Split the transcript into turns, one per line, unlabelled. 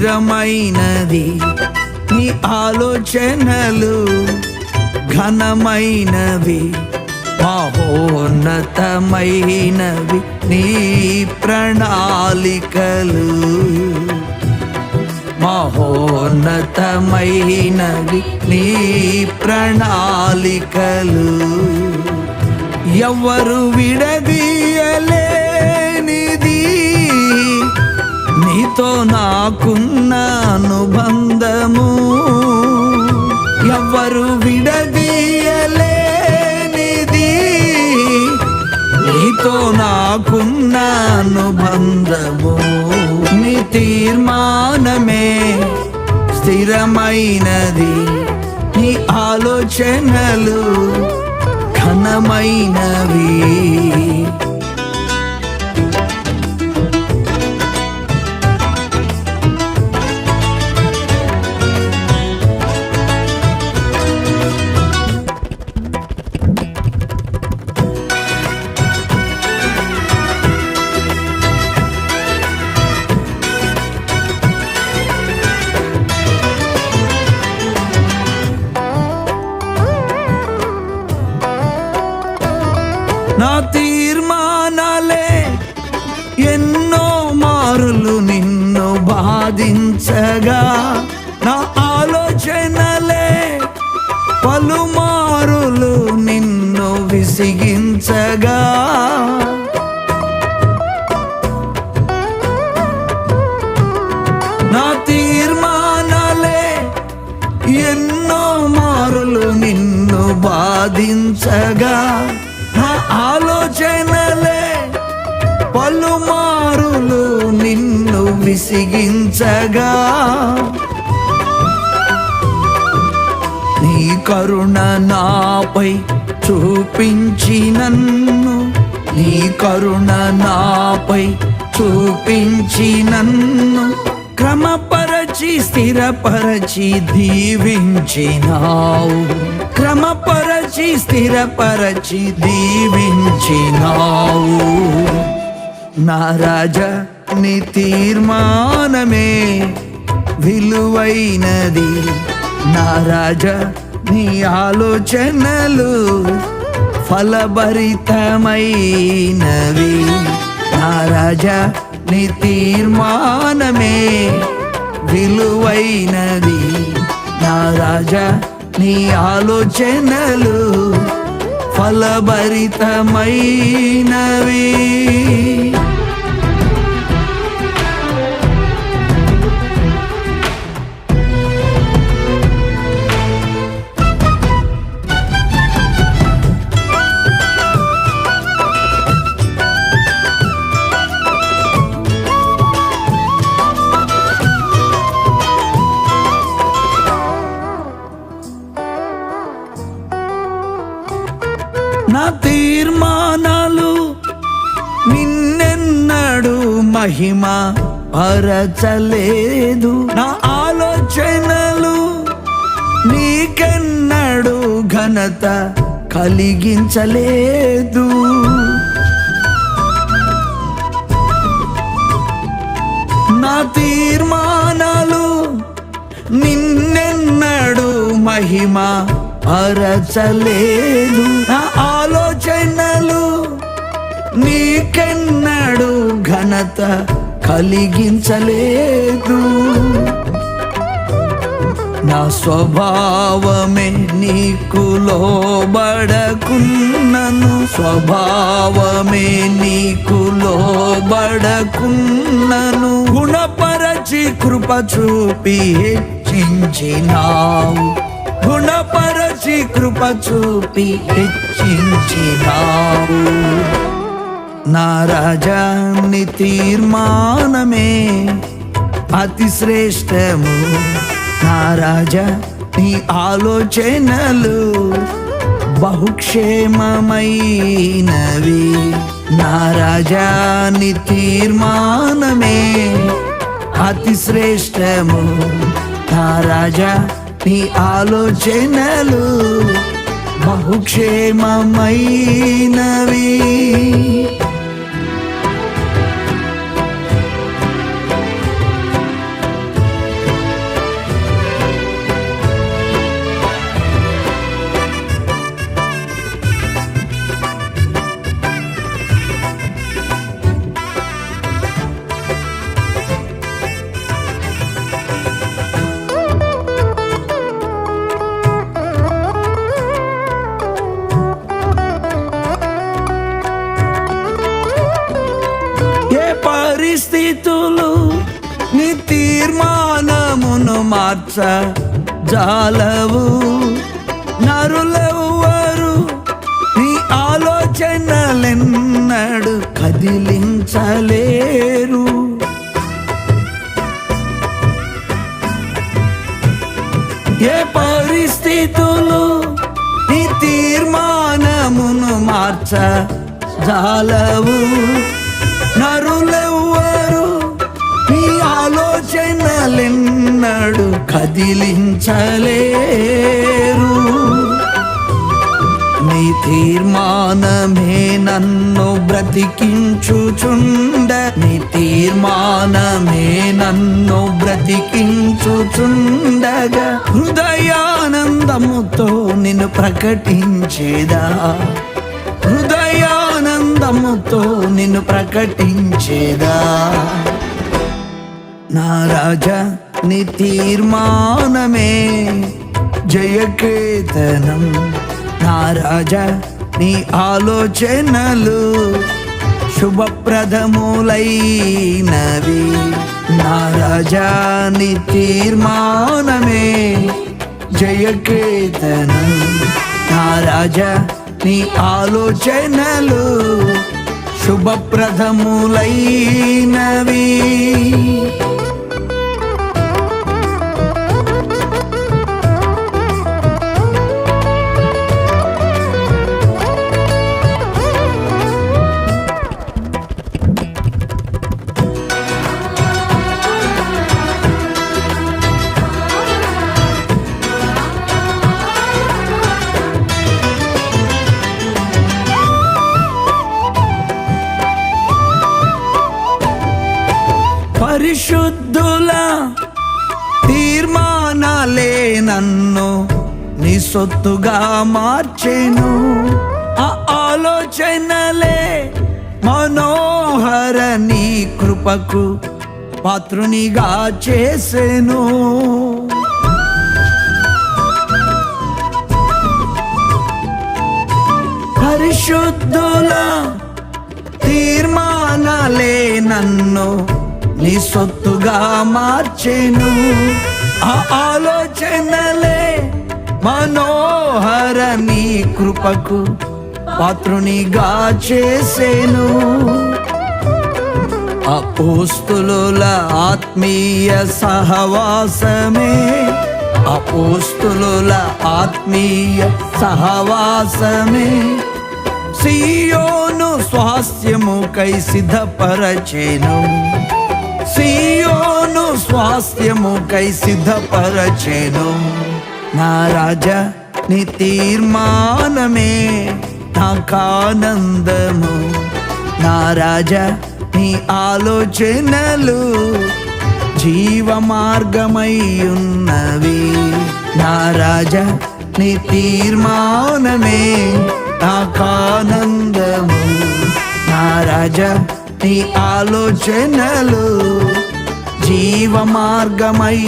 స్థిరమైనది. నీ ఆలోచనలు ఘనమైనవి. మహోన్నతమైనవి నీ ప్రణాళికలు. మహోన్నతమైనవి నీ ప్రణాళికలు. ఎవరు విడదీయలే నీతో నాకున్న అనుబంధము ఎవరు విడదీయలేనిది. నీతో నాకున్న అనుబంధము నీ తీర్మానమే స్థిరమైనది. నీ ఆలోచనలు ఘనమైనవి. బాధించగా నా ఆలోచనలే పలుమారులు నిన్ను విసిగించగా. నా తీర్మానాలే ఎన్నో మారులు నిన్ను బాధించగా. నా ఆలోచనలే పలుమారులు విసిగించగా నీ కరుణ నాపై చూపించి నన్ను నీ కరుణ నాపై చూపించి నన్ను క్రమపరచి స్థిరపరచి దీవించినావు. క్రమపరచి స్థిరపరచి దీవించినావు. నారాజా నీ తీర్మానమే విలువైనది. నా రాజా నీ ఆలోచనలు ఫలభరితమైనవి. నా రాజా నీ తీర్మానమే విలువైనది. నా రాజా నీ ఆలోచనలు ఫలభరితమైనవి. మహిమ పరచలేదు. నా ఆలోచనలు నీకెన్నడు ఘనత కలిగించలేదు. నా తీర్మానాలు నిన్నెన్నడు మహిమ భరచలేదు నా ఆలోచనలు నీకెన్నడు ఘనత కలిగించలేదు. నా స్వభావమే నీకు లోబడకున్నను. స్వభావమే నీకు లోబడకున్నను. గుణపరచి కృప చూపి హెచ్చించినావు. గుణపరచి కృప చూపి హెచ్చించినావు. నా రాజాని తీర్మానమే. అతి శ్రేష్టము. నా రాజా నీ ఆలోచనలు బహుక్షేమమైనవి. నా రాజా నీ తీర్మానమే. అతి శ్రేష్టము. నా రాజా నీ ఆలోచనలు బహుక్షేమమైనవి. చేతులు నీ తీర్మానమును మార్చ జాలవు. నరులెవ్వరు నీ ఆలోచనలెన్నడు కదిలించలేరు. ఏ పరిస్థితులు నీ తీర్మానమును మార్చ జాలవు. కదిలించలేరు నీ తీర్మానమే నన్ను బ్రతికించుచుండ. నీ తీర్మానమే నన్ను బ్రతికించుచుండగా. హృదయానందముతో నిన్ను ప్రకటించేదా. హృదయానందముతో నిన్ను ప్రకటించేదా. నా రాజా నీ తీర్మానమే. జయకేతనం నా రాజా నీ ఆలోచనలు శుభప్రదములైనవి. నా రాజా నీ తీర్మానమే. జయకేతనం నా రాజా నీ ఆలోచనలు శుభప్రదములైనవి. నన్ను నీ సొత్తుగా మార్చేను. ఆ ఆలోచనలే మనోహర నీ కృపకు పాత్రునిగా చేసేను. పరిశుద్ధుల తీర్మానాలే నన్ను నీ సొత్తుగా మార్చేను. ఆ ఆలోచనలే మనోహర నీ కృపకు పాత్రునిగా చేసేను. అపోస్తుల ఆత్మీయ సహవాసమే. అపోస్తుల ఆత్మీయ సహవాసమే. సియోను స్వాస్థ్యముకై సిద్ధపరచెను. సీయోను స్వాస్థ్యముకై సిద్ధపరచెను. నా రాజ నీ తీర్మానమే నాకానందము. నా రాజ నీ ఆలోచనలు జీవ మార్గమై ఉన్నవి నా రాజ నీ తీర్మానమే నాకానందము. నా రాజ నీ ఆలోచనలు జీవ మార్గమై